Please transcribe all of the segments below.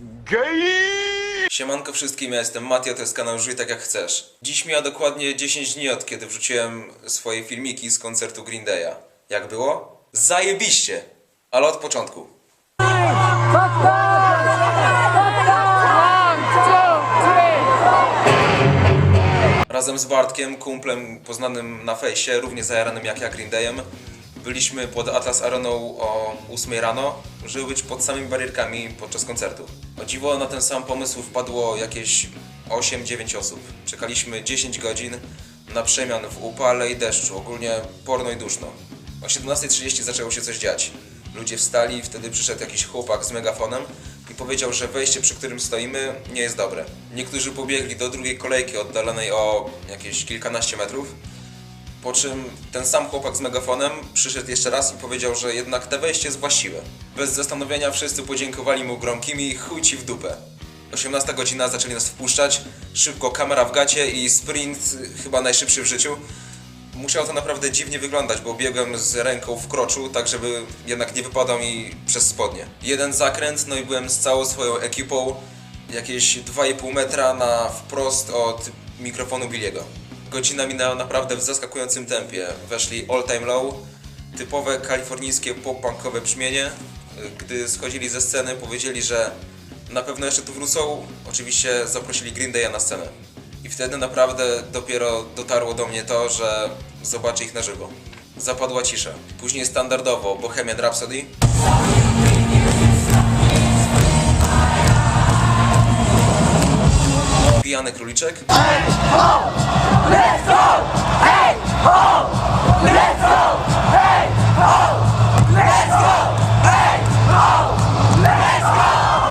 Gej! Siemanko wszystkim, ja jestem Matio, to jest kanał Żyj tak jak chcesz. Dziś mija dokładnie 10 dni od kiedy wrzuciłem swoje filmiki z koncertu Green Day'a. Jak było? Zajebiście! Ale od początku. Razem z Bartkiem, kumplem poznanym na fejsie, równie zajaranym jak ja Green Day'em, byliśmy pod Atlas Areną o 8 rano, żeby być pod samymi barierkami podczas koncertu. O dziwo na ten sam pomysł wpadło jakieś 8-9 osób. Czekaliśmy 10 godzin na przemian w upale i deszczu, ogólnie porno i duszno. O 17.30 zaczęło się coś dziać. Ludzie wstali, wtedy przyszedł jakiś chłopak z megafonem i powiedział, że wejście, przy którym stoimy, nie jest dobre. Niektórzy pobiegli do drugiej kolejki oddalonej o jakieś kilkanaście metrów, po czym ten sam chłopak z megafonem przyszedł jeszcze raz i powiedział, że jednak te wejście jest właściwe. Bez zastanowienia wszyscy podziękowali mu gromkimi chuj ci w dupę. 18 godzina zaczęli nas wpuszczać, szybko kamera w gacie i sprint, chyba najszybszy w życiu. Musiało to naprawdę dziwnie wyglądać, bo biegłem z ręką w kroczu, tak żeby jednak nie wypadał mi przez spodnie. Jeden zakręt, no i byłem z całą swoją ekipą jakieś 2,5 metra na wprost od mikrofonu Billiego. Godzina minęła naprawdę w zaskakującym tempie. Weszli All Time Low, typowe kalifornijskie pop-punkowe brzmienie. Gdy schodzili ze sceny, powiedzieli, że na pewno jeszcze tu wrócą. Oczywiście zaprosili Green Day'a na scenę. I wtedy naprawdę dopiero dotarło do mnie to, że zobaczę ich na żywo. Zapadła cisza. Później standardowo Bohemian Rhapsody. Króliczek.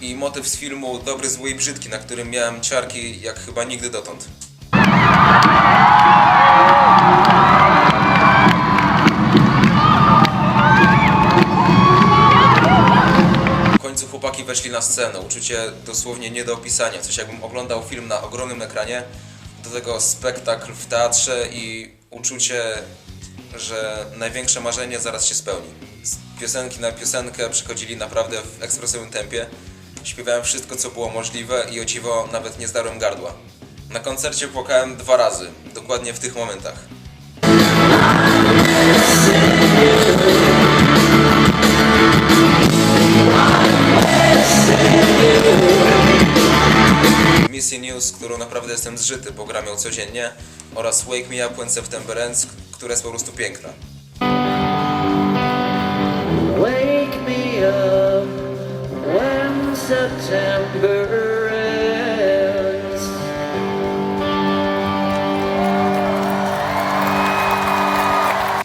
I motyw z filmu Dobry, Zły i Brzydki, na którym miałem ciarki jak chyba nigdy dotąd. Weszli na scenę. Uczucie dosłownie nie do opisania. Coś jakbym oglądał film na ogromnym ekranie, do tego spektakl w teatrze i uczucie, że największe marzenie zaraz się spełni. Z piosenki na piosenkę przychodzili naprawdę w ekspresowym tempie. Śpiewałem wszystko, co było możliwe i o dziwo nawet nie zdarłem gardła. Na koncercie płakałem dwa razy, dokładnie w tych momentach. Missy News, którą naprawdę jestem zżyty, bo gram ją codziennie oraz Wake Me Up When September Ends, która jest po prostu piękna. Wake me up when September ends.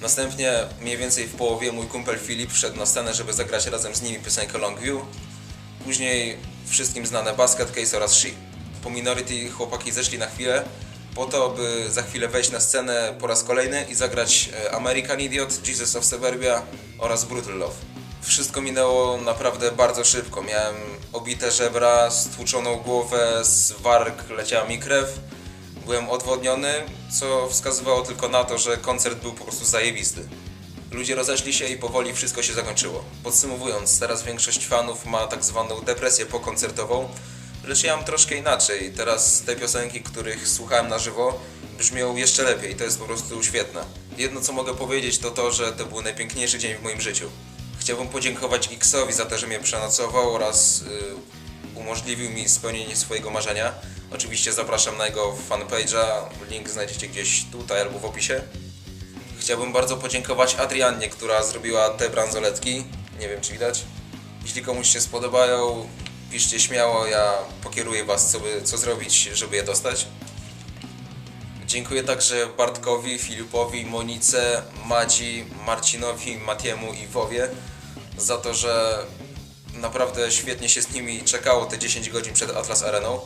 Następnie, mniej więcej w połowie, mój kumpel Filip wszedł na scenę, żeby zagrać razem z nimi piosenkę Longview. Później wszystkim znane Basket Case oraz She. Po Minority chłopaki zeszli na chwilę, po to, by za chwilę wejść na scenę po raz kolejny i zagrać e, American Idiot, Jesus of Suburbia oraz Brutal Love. Wszystko minęło naprawdę bardzo szybko. Miałem obite żebra, stłuczoną głowę, z warg leciała mi krew. Byłem odwodniony, co wskazywało tylko na to, że koncert był po prostu zajebisty. Ludzie rozeszli się i powoli wszystko się zakończyło. Podsumowując, teraz większość fanów ma tak zwaną depresję pokoncertową, lecz ja mam troszkę inaczej. Teraz te piosenki, których słuchałem na żywo, brzmią jeszcze lepiej. To jest po prostu świetne. Jedno co mogę powiedzieć to to, że to był najpiękniejszy dzień w moim życiu. Chciałbym podziękować Xowi za to, że mnie przenocował oraz y, umożliwił mi spełnienie swojego marzenia. Oczywiście zapraszam na jego fanpage'a, link znajdziecie gdzieś tutaj albo w opisie. Chciałbym bardzo podziękować Adriannie, która zrobiła te bransoletki. Nie wiem, czy widać. Jeśli komuś się spodobają, piszcie śmiało, ja pokieruję Was, co, by, co zrobić, żeby je dostać. Dziękuję także Bartkowi, Filipowi, Monice, Madzi, Marcinowi, Matiemu i Wowie za to, że naprawdę świetnie się z nimi czekało te 10 godzin przed Atlas Areną.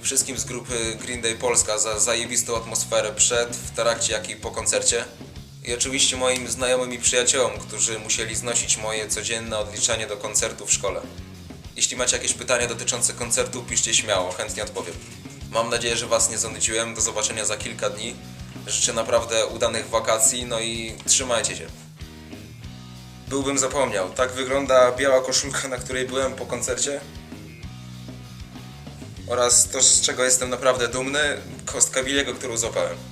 Wszystkim z grupy Green Day Polska za zajebistą atmosferę przed, w trakcie, jak i po koncercie. I oczywiście moim znajomym i przyjaciołom, którzy musieli znosić moje codzienne odliczanie do koncertu w szkole. Jeśli macie jakieś pytania dotyczące koncertu, piszcie śmiało, chętnie odpowiem. Mam nadzieję, że Was nie zanudziłem. Do zobaczenia za kilka dni. Życzę naprawdę udanych wakacji, no i trzymajcie się. Byłbym zapomniał. Tak wygląda biała koszulka, na której byłem po koncercie. oraz to, z czego jestem naprawdę dumny, kostka Billiego, którą złapałem.